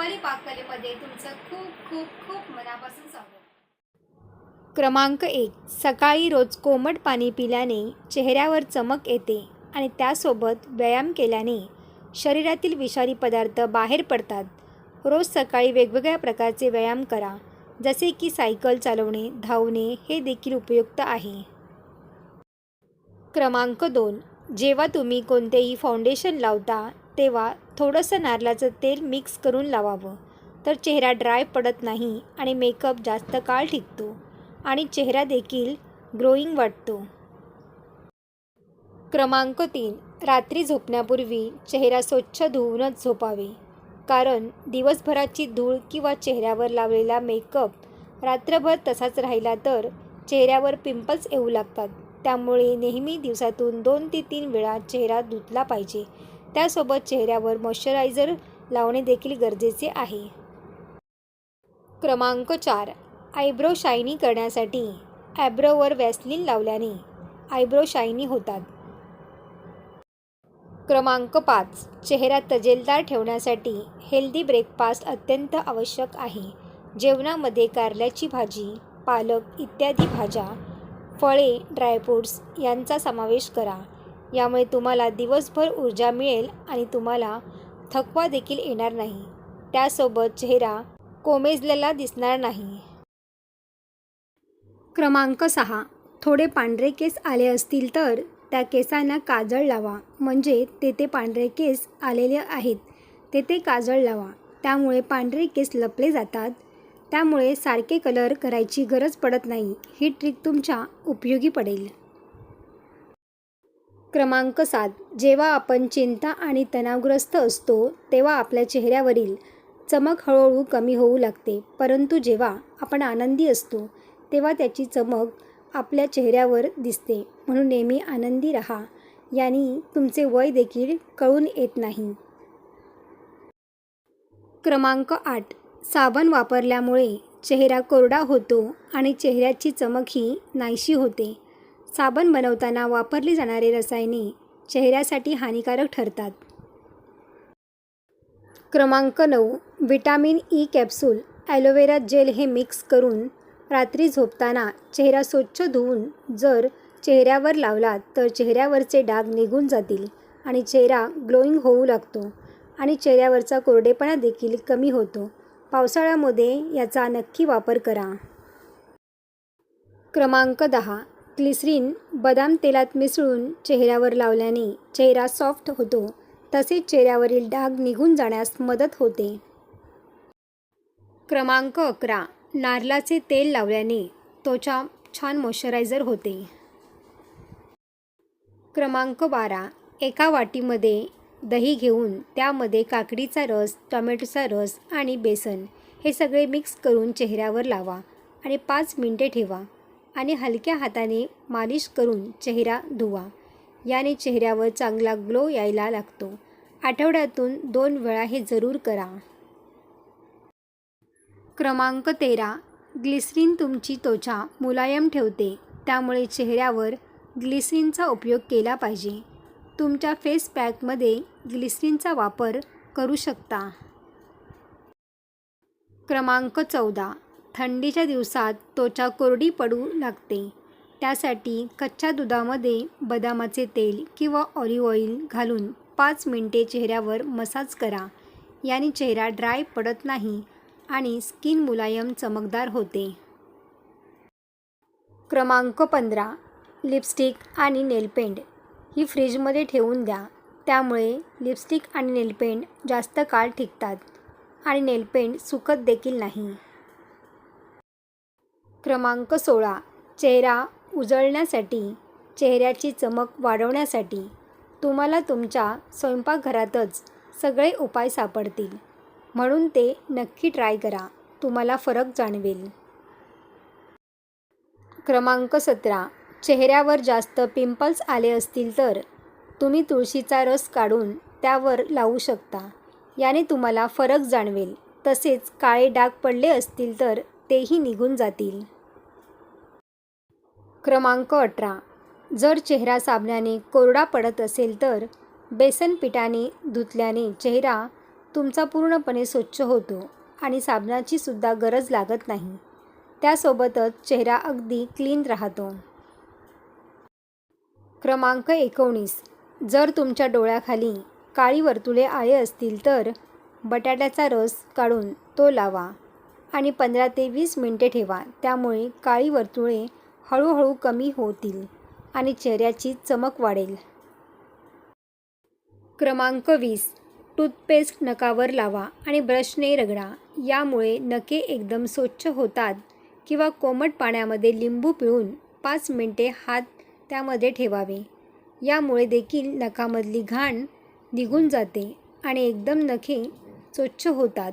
रुपाली पाककलेमध्ये तुमचं खूप खूप खूप मनापासून स्वागत. क्रमांक एक. सकाळी रोज कोमट पाणी पिल्याने चेहऱ्यावर चमक येते आणि त्यासोबत व्यायाम केल्याने शरीरातील विषारी पदार्थ बाहेर पडतात. रोज सकाळी वेगवेगळ्या प्रकारचे व्यायाम करा जसे की सायकल चालवणे धावणे हे देखील उपयुक्त आहे. क्रमांक दोन. जेव्हा तुम्ही कोणतेही फाउंडेशन लावता तेव्हा थोडंसं नारळाचं तेल मिक्स करून लावावं. तर चेहरा ड्राय पडत नाही आणि मेकअप जास्त काळ टिकतो आणि चेहरा देखील ग्रोईंग वाटतो. क्रमांक तीन. रात्री झोपण्यापूर्वी चेहरा स्वच्छ धुवूनच झोपावे. कारण दिवसभराची धूळ किंवा चेहऱ्यावर लावलेला मेकअप रात्रभर तसाच राहिला तर चेहऱ्यावर पिंपल्स येऊ लागतात. त्यामुळे नेहमी दिवसातून दोन ते तीन वेळा चेहरा धुतला पाहिजे. त्यासोबत चेहऱ्यावर मॉइश्चरायझर लावणे देखील गरजेचे आहे. क्रमांक चार. आयब्रो शायनी करण्यासाठी ॲब्रोवर वॅसलीन लावल्याने आयब्रो शायनी होतात. क्रमांक पाच. चेहरा तजेलदार ठेवण्यासाठी हेल्दी ब्रेकफास्ट अत्यंत आवश्यक आहे. जेवणामध्ये कारल्याची भाजी पालक इत्यादी भाज्या फळे ड्रायफ्रूट्स यांचा समावेश करा. यामुळे तुम्हाला दिवसभर ऊर्जा मिळेल आणि तुम्हाला थकवा देखील येणार नाही. त्यासोबत चेहरा कोमेजलेला दिसणार नाही. क्रमांक सहा. थोडे पांढरे केस आले असतील तर त्या केसांना काजळ लावा. म्हणजे तेथे पांढरे केस आलेले आहेत. तेथे काजळ लावा. त्यामुळे पांढरे केस लपले जातात. त्यामुळे सारखे कलर करायची गरज पडत नाही. ही ट्रिक तुमच्या उपयोगी पडेल. क्रमांक सात. जेव्हा आपण चिंता आणि तणावग्रस्त असतो तेव्हा आपल्या चेहऱ्यावरील चमक हळूहळू कमी होऊ लागते. परंतु जेव्हा आपण आनंदी असतो तेव्हा त्याची चमक आपल्या चेहऱ्यावर दिसते. म्हणून नेहमी आनंदी रहा. यांनी तुमचे वय देखील कळून येत नाही. क्रमांक आठ. साबण वापरल्यामुळे चेहरा कोरडा होतो आणि चेहऱ्याची चमकही नाहीशी होते. साबण बनवताना वापरली जाणारी रसायने चेहऱ्यासाठी हानिकारक ठरतात. क्रमांक नऊ vitamin E capsule aloe vera gel हे मिक्स करून रात्री झोपताना चेहरा स्वच्छ धुवून जर चेहऱ्यावर लावला तर चेहऱ्यावरचे डाग निघून जातील आणि चेहरा ग्लोईंग होऊ लागतो आणि चेहऱ्यावरचा कोरडेपणा देखील कमी होतो. पावसाळ्यामध्ये याचा नक्की वापर करा. क्रमांक दहा ग्लिसरीन बदाम तेलात मिसळून चेहऱ्यावर लावल्याने चेहरा सॉफ्ट होतो. तसेच चेहऱ्यावरील डाग निघून जाण्यास मदत होते. क्रमांक अकरा. नारळाचे तेल लावल्याने त्वचा छान मॉइश्चरायझर होते. क्रमांक बारा. एका वाटीमध्ये दही घेऊन त्यामध्ये काकडीचा रस टोमॅटोचा रस आणि बेसन हे सगळे मिक्स करून चेहऱ्यावर लावा आणि पाच मिनटे ठेवा. आणि हलक्या हाताने मालिश करून चेहरा धुवा. याने चेहऱ्यावर चांगला ग्लो यायला लागतो. आठवड्यातून दोन वेळा हे जरूर करा. क्रमांक तेरा. ग्लिसरीन तुमची त्वचा मुलायम ठेवते. त्यामुळे चेहऱ्यावर ग्लिसरीनचा उपयोग केला पाहिजे. तुमच्या फेस पॅकमध्ये ग्लिसरीनचा वापर करू शकता. क्रमांक चौदा. थंडीच्या दिवसात त्वचा कोरडी पडू लागते. त्यासाठी कच्च्या दुधामध्ये बदामाचे तेल किंवा ऑलिव्ह ऑइल घालून पाच मिनटे चेहऱ्यावर मसाज करा. याने चेहरा ड्राय पडत नाही आणि स्किन मुलायम चमकदार होते. क्रमांक पंधरा. लिपस्टिक आणि नेलपेंट ही फ्रीजमध्ये ठेवून द्या. त्यामुळे लिपस्टिक आणि नेलपेंट जास्त काळ टिकतात आणि नेलपेंट सुकत देखील नाही. क्रमांक सोळा. चेहरा उजळण्यासाठी चेहऱ्याची चमक वाढवण्यासाठी तुम्हाला तुमच्या स्वयंपाकघरातच सगळे उपाय सापडतील. म्हणून ते नक्की ट्राय करा. तुम्हाला फरक जाणवेल. क्रमांक सतरा. चेहऱ्यावर जास्त पिंपल्स आले असतील तर तुम्ही तुळशीचा रस काढून त्यावर लावू शकता. याने तुम्हाला फरक जाणवेल. तसेच काळे डाग पडले असतील तर तेही निघून जातील. क्रमांक अठरा. जर चेहरा साबणाने कोरडा पडत असेल तर बेसन पिठाने धुतल्याने चेहरा तुमचा पूर्णपणे स्वच्छ होतो आणि साबणाची सुद्धा गरज लागत नाही. त्यासोबतच चेहरा अगदी क्लीन राहतो. क्रमांक एकोणीस. जर तुमच्या डोळ्याखाली काळी वर्तुळे आले असतील तर बटाट्याचा रस काढून तो लावा. आणि पंधरा ते वीस मिनटे ठेवा. त्यामुळे काळी वर्तुळे हळूहळू कमी होतील आणि चेहऱ्याची चमक वाढेल. क्रमांक वीस. टूथपेस्ट नकावर लावा आणि ब्रशने रगडा. यामुळे नखे एकदम स्वच्छ होतात किंवा कोमट पाण्यामध्ये लिंबू पिळून पाच मिनटे हात त्यामध्ये ठेवावे. यामुळे देखील नखामधली घाण निघून जाते आणि एकदम नखे स्वच्छ होतात.